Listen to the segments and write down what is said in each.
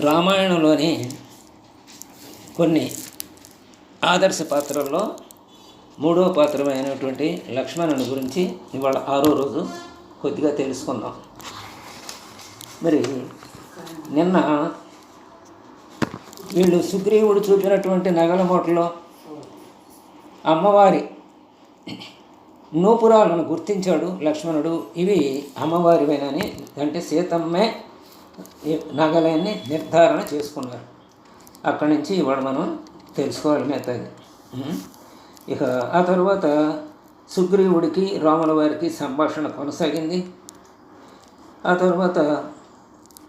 రామాయణంలోని కొన్ని ఆదర్శ పాత్రల్లో మూడవ పాత్రమైనటువంటి లక్ష్మణుని గురించి ఇవాళ ఆరో రోజు కొద్దిగా తెలుసుకుందాం. మరి నిన్న వీళ్ళు సుగ్రీవుడు చూపినటువంటి నగల మూటలో అమ్మవారి నూపురాలను గుర్తించాడు లక్ష్మణుడు. ఇవి అమ్మవారివేనని అంటే సీతమ్మే నాగాలయాన్ని నగలని నిర్ధారణ చేసుకున్నారు. అక్కడి నుంచి ఇవాళ మనం తెలుసుకోవాలి మిగతాది ఇక ఆ తర్వాత సుగ్రీవుడికి రాముల వారికి సంభాషణ కొనసాగింది. ఆ తర్వాత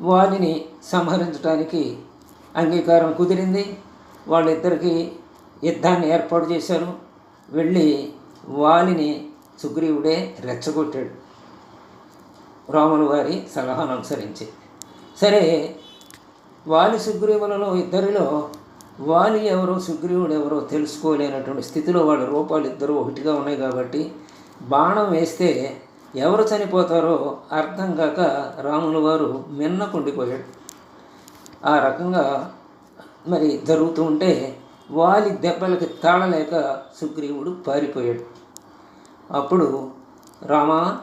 వారిని సంహరించడానికి అంగీకారం కుదిరింది. వాళ్ళిద్దరికీ యుద్ధాన్ని ఏర్పాటు చేశారు. వెళ్ళి వాలిని సుగ్రీవుడే రెచ్చగొట్టాడు. రాముల వారి సలహాను అనుసరించి. సరే వాలి సుగ్రీవులలో ఇద్దరిలో వాలి ఎవరో సుగ్రీవుడు ఎవరో తెలుసుకోలేనటువంటి స్థితిలో వాళ్ళ రూపాలు ఇద్దరు ఒకటిగా ఉన్నాయి కాబట్టి బాణం వేస్తే ఎవరు చనిపోతారో అర్థం కాక రాముల వారు మిన్నకుండిపోయాడు ఆ రకంగా మరి జరుగుతూ ఉంటే వాలి దెబ్బలకి తాళలేక సుగ్రీవుడు పారిపోయాడు. అప్పుడు రామా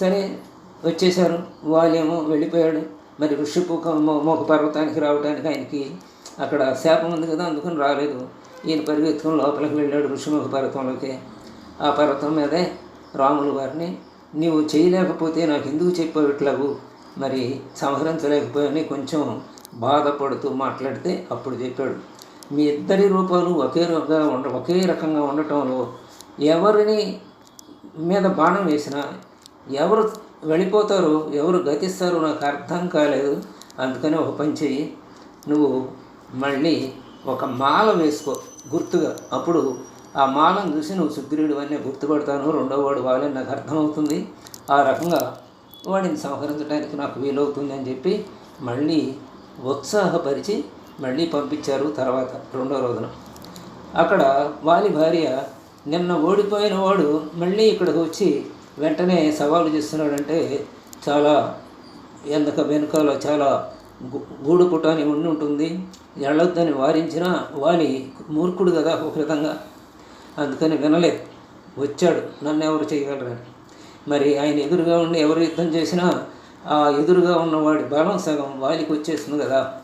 సరే వచ్చేశారు. వాళ్ళేమో వెళ్ళిపోయాడు. మరి ఋషిపుక మోహ పర్వతానికి రావడానికి ఆయనకి అక్కడ శాపం ఉంది కదా అందుకని రాలేదు. ఈయన పరిగెత్తుకుని లోపలికి వెళ్ళాడు ఋషిముఖ పర్వతంలోకి ఆ పర్వతం మీదే రాములు వారిని నీవు చేయలేకపోతే నాకు ఎందుకు చెప్పేట్లాగు మరి సంహరించలేకపోయాని కొంచెం బాధపడుతూ మాట్లాడితే అప్పుడు చెప్పాడు మీ ఇద్దరి రూపాలు ఒకే రకంగా ఉండ ఒకే రకంగా ఉండటంలో ఎవరిని మీద బాణం వేసినా ఎవరు వెళ్ళిపోతారు ఎవరు గతిస్తారో నాకు అర్థం కాలేదు. అందుకని ఒక పని చెయ్యి. నువ్వు మళ్ళీ ఒక మాల వేసుకో గుర్తుగా. అప్పుడు ఆ మాలను చూసి నువ్వు సుగ్రీవుడు అనే గుర్తుపడతాను రెండో వాడు వాళ్ళని నాకు అర్థమవుతుంది. ఆ రకంగా వాడిని సంహరించడానికి నాకు వీలవుతుంది అని చెప్పి మళ్ళీ ఉత్సాహపరిచి మళ్ళీ పంపించారు తర్వాత రెండో రోజున. అక్కడ వాలి భార్య నిన్న ఓడిపోయిన వాడు మళ్ళీ ఇక్కడికి వచ్చి వెంటనే సవాలు చేస్తున్నాడంటే చాలా ఎందుక వెనుకాల చాలా గూడు పుటాని ఉండి ఉంటుంది. ఎళ్ళొద్దని వారించినా వాలి మూర్ఖుడు కదా ఒక విధంగా. అందుకని వినలేదు వచ్చాడు. నన్ను ఎవరు చేయగలరని. మరి ఆయన ఎదురుగా ఉండి ఎవరు యుద్ధం చేసినా ఆ ఎదురుగా ఉన్నవాడి బలం సగం వాలికి వచ్చేస్తుంది కదా.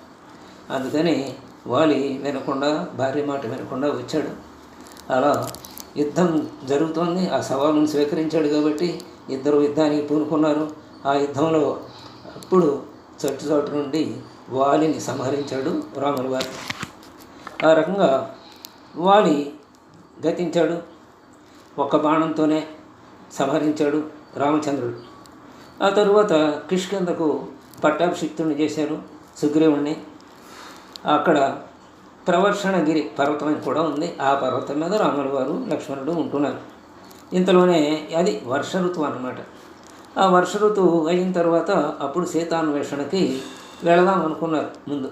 అందుకని వాలి వినకుండా భార్య మాట వినకుండా వచ్చాడు. అలా యుద్ధం జరుగుతోంది. ఆ సవాలును స్వీకరించాడు కాబట్టి ఇద్దరు యుద్ధానికి పూనుకున్నారు. ఆ యుద్ధంలో అప్పుడు చట్టు చోటు నుండి వాలిని సంహరించాడు రాముల వారి. ఆ రకంగా వాలి గతించాడు. ఒక్క బాణంతోనే సంహరించాడు రామచంద్రుడు. ఆ తరువాత కిష్కిందకు పట్టాభిషిక్తుడిని చేశారు సుగ్రీవుణ్ణి. అక్కడ ప్రవర్షణగిరి పర్వతం అని కూడా ఉంది. ఆ పర్వతం మీద రాముల వారు లక్ష్మణుడు ఉంటున్నారు. ఇంతలోనే అది వర్ష ఋతువు అన్నమాట. ఆ వర్ష ఋతువు అయిన తర్వాత అప్పుడు సీతాన్వేషణకి వెళదాం అనుకున్నారు ముందు.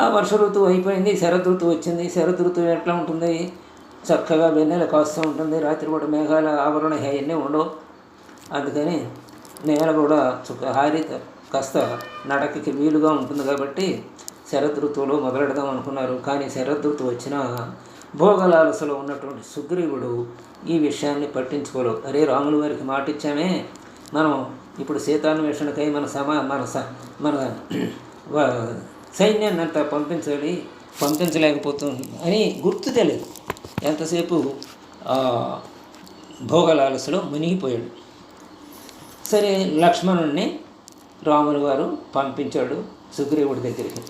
ఆ వర్ష ఋతువు అయిపోయింది శరద్ ఋతువు వచ్చింది. శరద్ ఋతువు ఎట్లా ఉంటుంది? చక్కగా వెన్నెల కాస్తూ ఉంటుంది. రాత్రిపూట మేఘాల ఆవరణ అవన్నీ ఉండవు. అందుకని నేల కూడా హారీ హారి కాస్త నడకకి వీలుగా ఉంటుంది కాబట్టి శరద్ ఋతువులో మొదలెడదాం అనుకున్నారు. కానీ శరద్ ఋతువు వచ్చిన భోగలాలసలో ఉన్నటువంటి సుగ్రీవుడు ఈ విషయాన్ని పట్టించుకోలేవు అరే రాముని వారికి మాట ఇచ్చామే మనం ఇప్పుడు సీతాన్వేషణకై మన సమా మన స మన సైన్యాన్ని అంతా పంపించాలి పంపించలేకపోతుంది అని గుర్తు తెలియదు. ఎంతసేపు భోగలాలసలో మునిగిపోయాడు. సరే లక్ష్మణుణ్ణి రాముని వారు పంపించాడు సుగ్రీవుడి దగ్గరికి.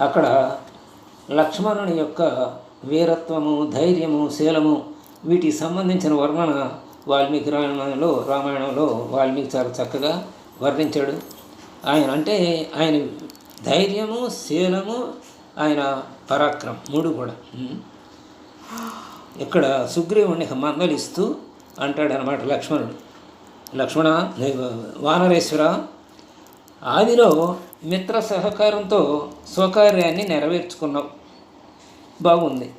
అక్కడ లక్ష్మణుని యొక్క వీరత్వము ధైర్యము శీలము వీటికి సంబంధించిన వర్ణన వాల్మీకి రామాయణంలో రామాయణంలో వాల్మీకి చాలా చక్కగా వర్ణించాడు. ఆయన అంటే ఆయన ధైర్యము శీలము ఆయన పరాక్రమం మూడు కూడా. ఇక్కడ సుగ్రీవుణ్ణి మందలిస్తూ అంటాడనమాట లక్ష్మణుడు. లక్ష్మణ వానరేశ్వర ఆదిలో మిత్ర సహకారంతో స్వకార్యాన్ని నెరవేర్చుకున్నావు. బాగుంది.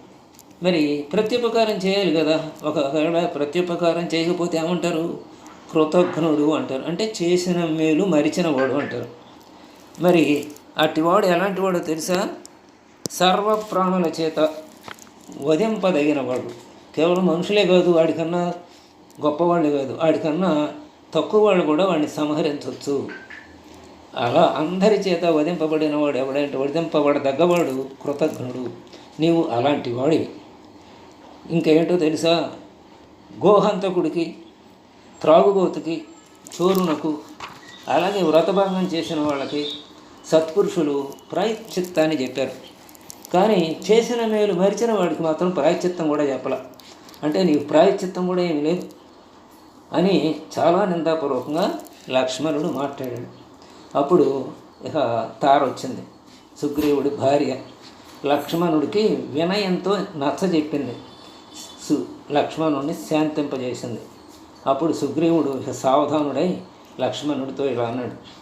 మరి ప్రత్యుపకారం చేయాలి కదా. ఒకవేళ ప్రత్యుపకారం చేయకపోతే ఏమంటారు? కృతజ్ఞుడు అంటారు. అంటే చేసిన మేలు మరిచిన వాడు అంటారు. మరి అట్టివాడు ఎలాంటి వాడో తెలుసా? సర్వ ప్రాణుల చేత వధింపదగిన వాడు. కేవలం మనుషులే కాదు వాడికన్నా గొప్పవాళ్ళు కాదు. వాడికన్నా తక్కువ వాళ్ళు కూడా వాడిని సంహరించవచ్చు అలా అందరి చేత వధింపబడిన వాడు ఎవడంటే వధింపబడదగ్గవాడు కృతజ్ఞుడు. నీవు అలాంటి వాడివి. ఇంకేంటో తెలుసా? గోహంతకుడికి త్రాగుబోతుకి చోరునకు అలాగే వ్రతభంగం చేసిన వాళ్ళకి సత్పురుషులు ప్రాయశ్చిత్తాన్ని చెప్పారు. కానీ చేసిన మేలు మరిచిన వాడికి మాత్రం ప్రాయశ్చిత్తం కూడా చెప్పాల. అంటే నీకు ప్రాయశ్చిత్తం కూడా ఏమి లేదు అని చాలా నిందాపూర్వకంగా లక్ష్మణుడు మాట్లాడాడు. అప్పుడు ఇక తార వచ్చింది సుగ్రీవుడి భార్య లక్ష్మణుడికి వినయంతో నచ్చజెప్పింది సు లక్ష్మణుడిని శాంతింపజేసింది. అప్పుడు సుగ్రీవుడు ఇక సావధానుడై లక్ష్మణుడితో ఇలా అన్నాడు.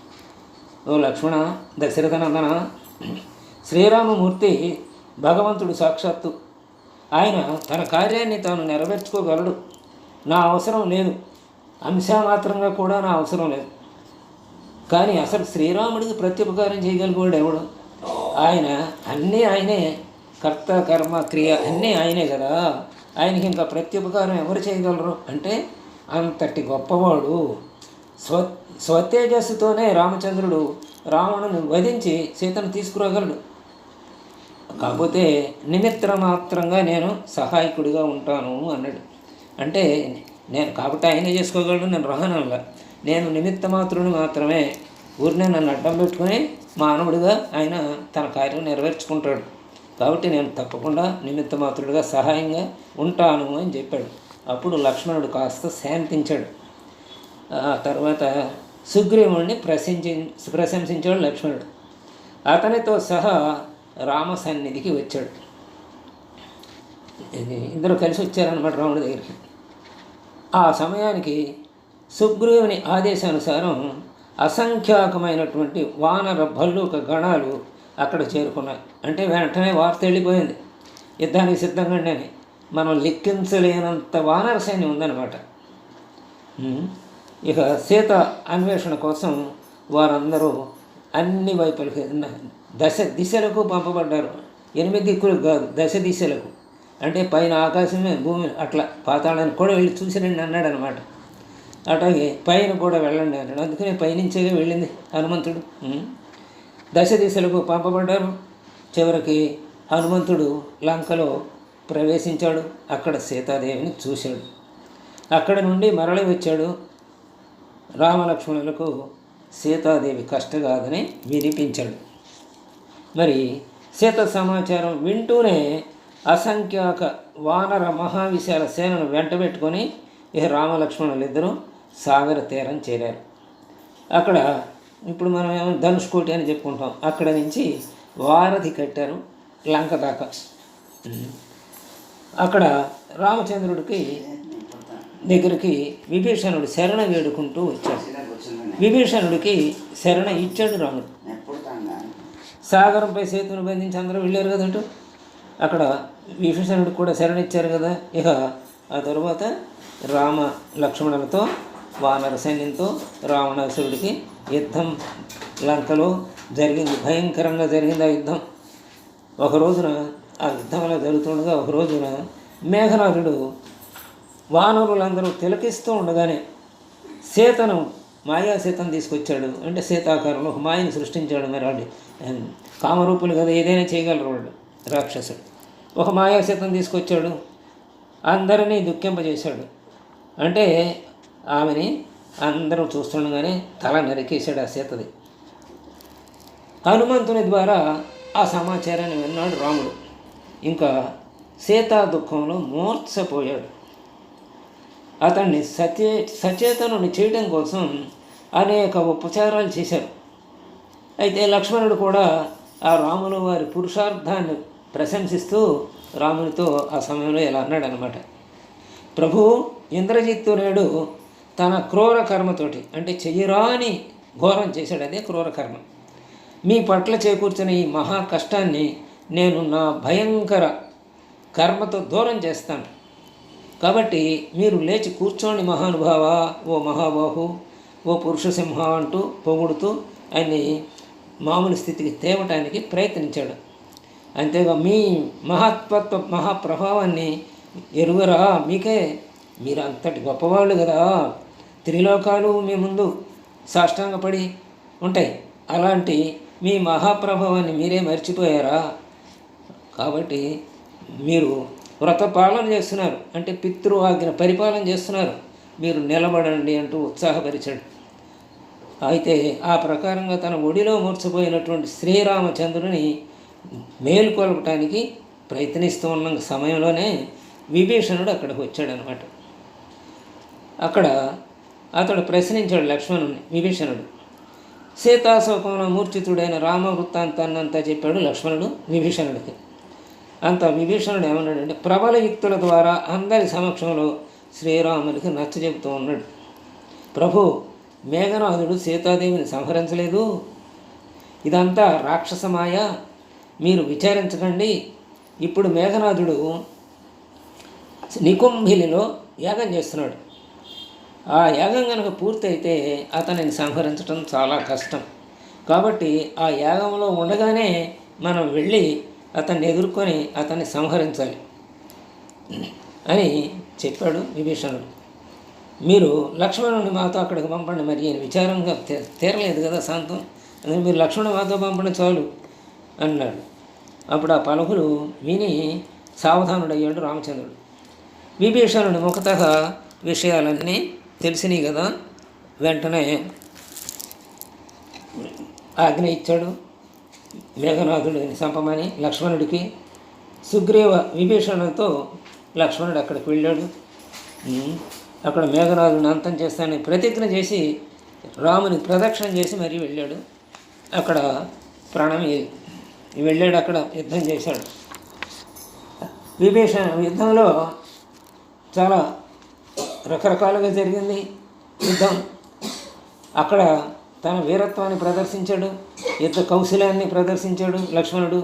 ఓ లక్ష్మణ దశరథనందన శ్రీరామమూర్తి భగవంతుడు సాక్షాత్తు. ఆయన తన కార్యాన్ని తాను నెరవేర్చుకోగలడు. నా అవసరం లేదు. అంశమాత్రంగా కూడా నా అవసరం లేదు. కానీ అసలు శ్రీరాముడికి ప్రత్యుపకారం చేయగలిగేవాడు ఎవడు? ఆయన అన్నీ ఆయనే. కర్త కర్మ క్రియ అన్నీ ఆయనే కదా. ఆయనకి ఇంకా ప్రత్యుపకారం ఎవరు చేయగలరు? అంటే అంతటి గొప్పవాడు. స్వ స్వతేజస్సుతోనే రామచంద్రుడు రావణుని వధించి సీతను తీసుకురాగలడు. కాకపోతే నిమిత్త మాత్రంగా నేను సహాయకుడిగా ఉంటాను అన్నాడు. అంటే నేను కాబట్టి ఆయనే చేసుకోగలడు నేను రహనంలా నేను నిమిత్త మాత్రుని మాత్రమే ఊరినే నన్ను అడ్డం పెట్టుకుని మానవుడిగా ఆయన తన కార్యం నెరవేర్చుకుంటాడు. కాబట్టి నేను తప్పకుండా నిమిత్త మాత్రుడిగా సహాయంగా ఉంటాను అని చెప్పాడు. అప్పుడు లక్ష్మణుడు కాస్త శాంతించాడు. ఆ తర్వాత సుగ్రీవుడిని ప్రశంసి ప్రశంసించాడు లక్ష్మణుడు. అతనితో సహా రామ సన్నిధికి వచ్చాడు. ఇది ఇద్దరు కలిసి వచ్చారనమాట రాముడి దగ్గరికి. ఆ సమయానికి సుగ్రీవుని ఆదేశానుసారం అసంఖ్యాకమైనటువంటి వానర భల్లూక గణాలు అక్కడ చేరుకున్నాయి. అంటే వెంటనే వార్త వెళ్ళిపోయింది. యుద్ధానికి సిద్ధంగా మనం లెక్కించలేనంత వానర సైన్యం ఉందన్నమాట. ఇక సీత అన్వేషణ కోసం వారందరూ అన్ని వైపులకి దశ దిశలకు పంపబడ్డారు. ఎనిమిది దిక్కులు కాదు దశ దిశలకు. అంటే పైన ఆకాశమే భూమి అట్లా. పాతాళానికి కూడా వెళ్ళి చూసిరండి అన్నాడు అనమాట అట్లాగే పైన కూడా వెళ్ళండి అన్నాడు అందుకనే పైనుంచే వెళ్ళింది హనుమంతుడు. దశ దిశలకు పంపబడ్డారు. చివరికి హనుమంతుడు లంకలో ప్రవేశించాడు. అక్కడ సీతాదేవిని చూశాడు. అక్కడ నుండి మరలి వచ్చాడు. రామలక్ష్మణులకు సీతాదేవి కష్టగాదని వినిపించాడు. మరి సీత సమాచారం వింటూనే అసంఖ్యాక వానర మహావిశాల సేనను వెంటబెట్టుకొని ఇక రామలక్ష్మణులు ఇద్దరు సాగర తీరం చేరారు. అక్కడ ఇప్పుడు మనం ఏమో ధనుష్కోటి అని చెప్పుకుంటాం. అక్కడ నుంచి వారధి కట్టారు లంక దాకా. అక్కడ రామచంద్రుడికి దగ్గరికి విభీషణుడు శరణ వేడుకుంటూ వచ్చాడు. విభీషణుడికి శరణ ఇచ్చాడు రాముడు. సాగరంపై సేతును బంధించి అందరూ వెళ్ళారు కదంటూ. అక్కడ విభీషణుడికి కూడా శరణ ఇచ్చారు కదా. ఇక ఆ తర్వాత రామ లక్ష్మణులతో వానర సైన్యంతో రావణాసురుడికి యుద్ధం. లంకలో జరిగింది. భయంకరంగా జరిగింది ఆ యుద్ధం. ఒక రోజున ఆ యుద్ధం అలా జరుగుతుండగా ఒక రోజున మేఘనాథుడు వానరులందరూ తిలకిస్తూ ఉండగానే సీతను మాయా సీతను తీసుకొచ్చాడు. అంటే సీతాకారంలో ఒక మాయని సృష్టించాడు మరి వాళ్ళు కామరూపులు కదా ఏదైనా చేయగలరు వాళ్ళు రాక్షసుడు. ఒక మాయా సీతను తీసుకొచ్చాడు. అందరినీ దుఃఖింపజేశాడు. అంటే ఆమెని అందరూ చూస్తుండగానే తల నరికేశాడు ఆ సీతది. హనుమంతుని ద్వారా ఆ సమాచారాన్ని విన్నాడు రాముడు. ఇంకా సీతా దుఃఖంలో మూర్ఛపోయాడు. అతన్ని సచే సచేతనుని చేయడం కోసం అనేక ఉపచారాలు చేశారు అయితే లక్ష్మణుడు కూడా ఆ రాముల వారి పురుషార్థాన్ని ప్రశంసిస్తూ రామునితో ఆ సమయంలో ఇలా అన్నాడు అనమాట ప్రభు ఇంద్రజిత్తునేడు తన క్రూర కర్మతోటి అంటే చెయ్యరాని ఘోరం చేశాడు అదే క్రూర కర్మ. మీ పట్ల చేకూర్చిన ఈ మహా కష్టాన్ని నేను నా భయంకర కర్మతో దూరం చేస్తాను. కాబట్టి మీరు లేచి కూర్చోండి మహానుభావ ఓ మహాబాహు ఓ పురుష సింహ అంటూ పొగుడుతూ ఆయన్ని మామూలు స్థితికి తేవటానికి ప్రయత్నించాడు. అంతేగా మీ మహత్వత్వ మహాప్రభావాన్ని ఎరుగరా మీకే? మీరు అంతటి గొప్పవాళ్ళు కదా. త్రిలోకాలు మీ ముందు సాష్టాంగపడి ఉంటాయి. అలాంటి మీ మహాప్రభావాన్ని మీరే మర్చిపోయారా? కాబట్టి మీరు వ్రత పాలన చేస్తున్నారు. అంటే పితృ ఆజ్ఞ పరిపాలన చేస్తున్నారు. మీరు నిలబడండి అంటూ ఉత్సాహపరిచాడు. అయితే ఆ ప్రకారంగా తన ఒడిలో మూర్చపోయినటువంటి శ్రీరామచంద్రుని మేల్కొల్పటానికి ప్రయత్నిస్తూ ఉన్న సమయంలోనే విభీషణుడు అక్కడికి వచ్చాడనమాట అక్కడ అతడు ప్రశ్నించాడు లక్ష్మణుని విభీషణుడు. సీతాశోకంలో మూర్ఛితుడైన రామ వృత్తాంతాన్నంతా చెప్పాడు లక్ష్మణుడు విభీషణుడికి. అంత విభీషణుడు ఏమన్నాడంటే ప్రబల యుక్తుల ద్వారా అందరి సమక్షంలో శ్రీరామునికి నచ్చ చెబుతూ ఉన్నాడు. ప్రభు మేఘనాథుడు సీతాదేవిని సంహరించలేదు. ఇదంతా రాక్షసమాయ. మీరు విచారించకండి. ఇప్పుడు మేఘనాథుడు నికుంభిలిలో యాగం చేస్తున్నాడు. ఆ యాగం కనుక పూర్తయితే అతనిని సంహరించడం చాలా కష్టం. కాబట్టి ఆ యాగంలో ఉండగానే మనం వెళ్ళి అతన్ని ఎదుర్కొని అతన్ని సంహరించాలి అని చెప్పాడు విభీషణుడు. మీరు లక్ష్మణుని మాతో అక్కడికి పంపండి మరి ఈయన విచారంగా తీరలేదు కదా శాంతం. అందుకని మీరు లక్ష్మణుని మాతో పంపండి చాలు అన్నాడు. అప్పుడు ఆ పలుకులు విని సావధానుడయ్యాడు రామచంద్రుడు. విభీషణుని ముఖత విషయాలన్నీ తెలిసినాయి కదా? వెంటనే ఆజ్ఞ ఇచ్చాడు. మేఘనాథుడిని చంపమని లక్ష్మణుడికి సుగ్రీవ విభీషణతో లక్ష్మణుడు అక్కడికి వెళ్ళాడు. అక్కడ మేఘనాథుడిని అంతం చేస్తానని ప్రతిజ్ఞ చేసి రాముని ప్రదక్షిణ చేసి మరీ వెళ్ళాడు. అక్కడ ప్రాణం వెళ్ళాడు అక్కడ యుద్ధం చేశాడు. విభీషణ యుద్ధంలో చాలా రకరకాలుగా జరిగింది. యుద్ధం. అక్కడ తన వీరత్వాన్ని ప్రదర్శించాడు. యుద్ధ కౌశలాన్ని ప్రదర్శించాడు లక్ష్మణుడు.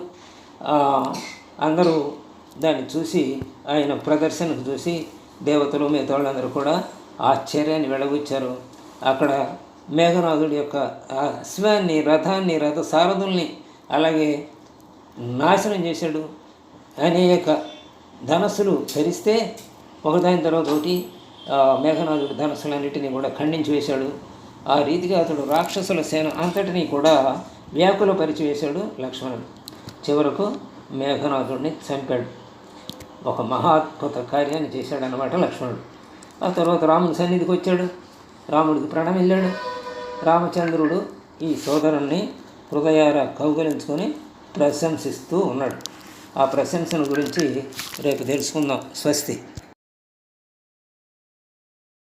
అందరూ దాన్ని చూసి ఆయన ప్రదర్శనకు చూసి దేవతలు మిగతా వాళ్ళందరూ కూడా ఆశ్చర్యాన్ని వెలబుచ్చారు అక్కడ మేఘనాథుడి యొక్క అశ్వాన్ని రథాన్ని రథ సారథుల్ని అలాగే నాశనం చేశాడు. అనేక ధనస్సులు ధరిస్తే ఒకదాని తర్వాత ఒకటి మేఘనాథుడు ధనస్సులన్నిటినీ కూడా ఖండించి వేశాడు. ఆ రీతిగా అతడు రాక్షసుల సేన అంతటినీ కూడా వ్యాకులపరిచి వేశాడు లక్ష్మణుడు. చివరకు మేఘనాథుడిని చంపాడు. ఒక మహాద్భుత కార్యాన్ని చేశాడనమాట లక్ష్మణుడు. ఆ తర్వాత రాముని సన్నిధికి వచ్చాడు. రాముడికి ప్రణమిల్లాడు. రామచంద్రుడు ఈ సోదరుణ్ణి హృదయార కౌగలించుకొని ప్రశంసిస్తూ ఉన్నాడు. ఆ ప్రశంసను గురించి రేపు తెలుసుకుందాం. స్వస్తి.